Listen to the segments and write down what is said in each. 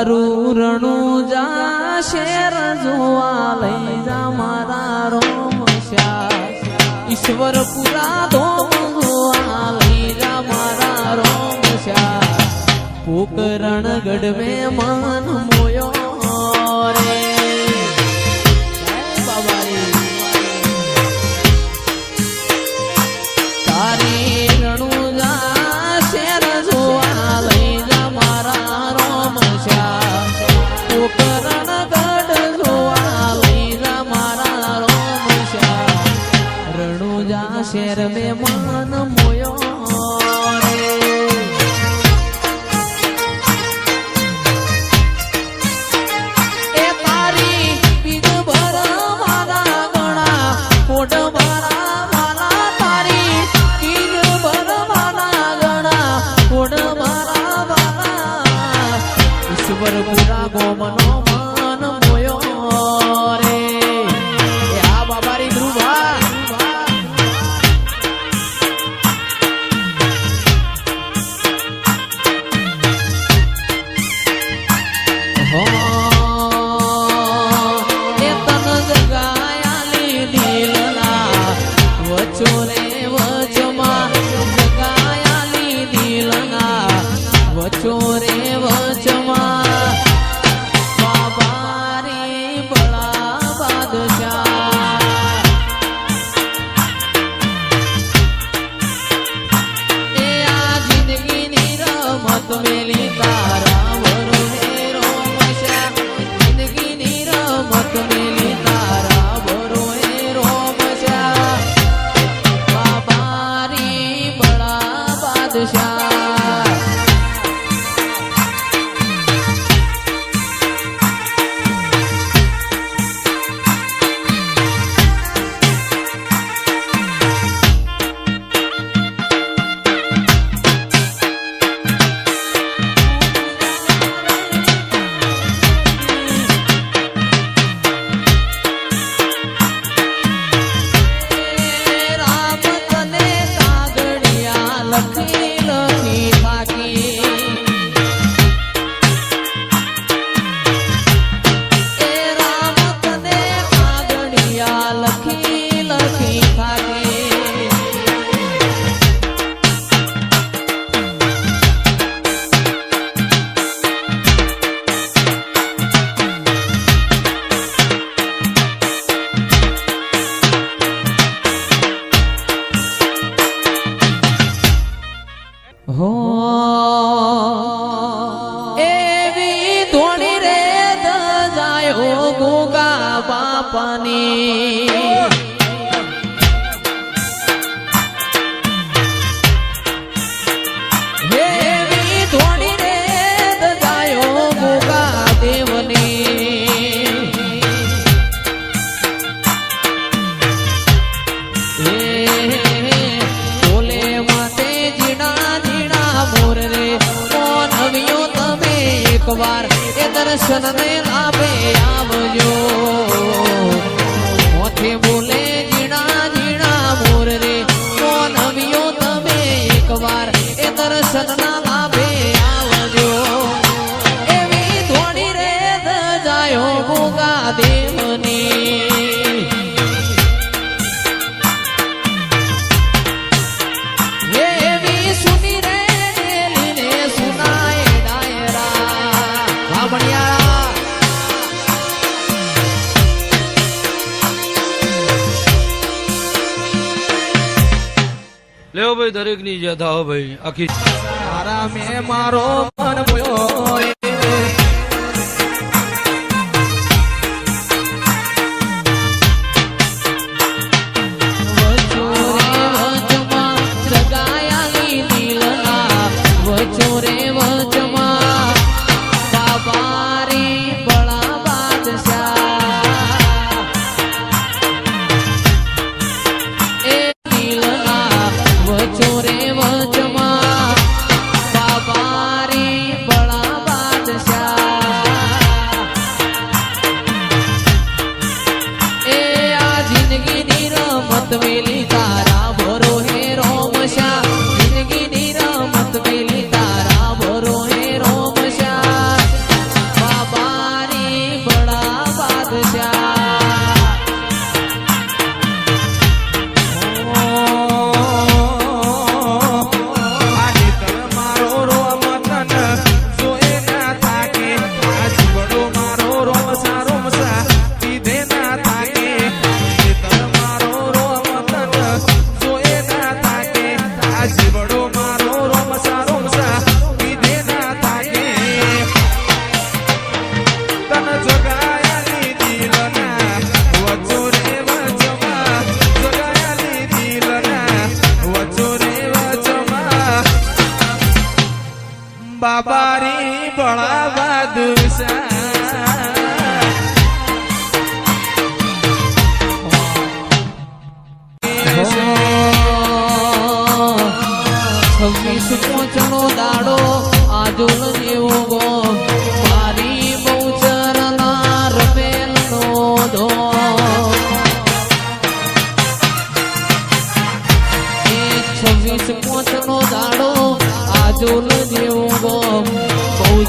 મારું રણું જા શેર જોવા લઈ જા મારા રોમ શ્યા ઈશ્વર પુરા ધોમ જોવા લઈ જા મારા રોમ શ્યા પોકરણ ગઢવે માન મોયો રે. me. Oh. દર્શનને લાભે આવજો. મોથે બોલે જીણા જીણા મોર રે. તો નવ્યો તમે લેવો ભાઈ દરેકની ઈજા થાવ ભાઈ આખી મારા મેં મારો મન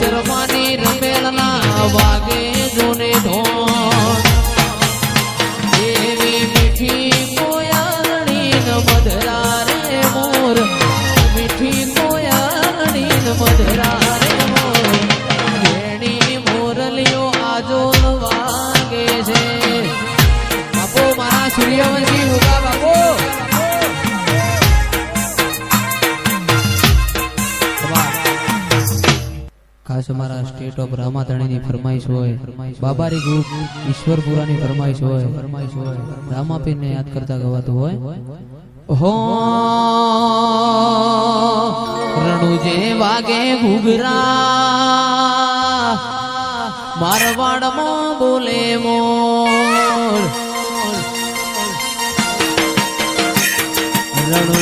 ચરમાની રમેલના વાગે. ખાસ અમારા સ્ટેટ ઓફ રામાધણીની ફરમાઈશ હોય, બાબારી ગ્રુપ ઈશ્વરપુરાની ફરમાઈશ હોય ફરમાઈશ હોય રામાપીરને યાદ કરતા ગવાતું હોય. હો રણુ જે વાગે ઘૂઘરા મારવાડમાં બોલે મોર. રણુ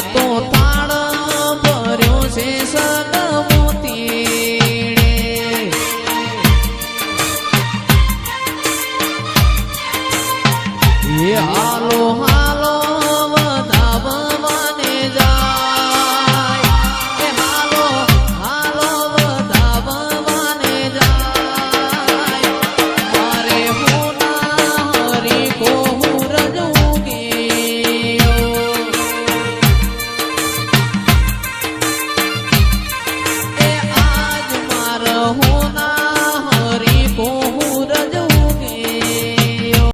знает он.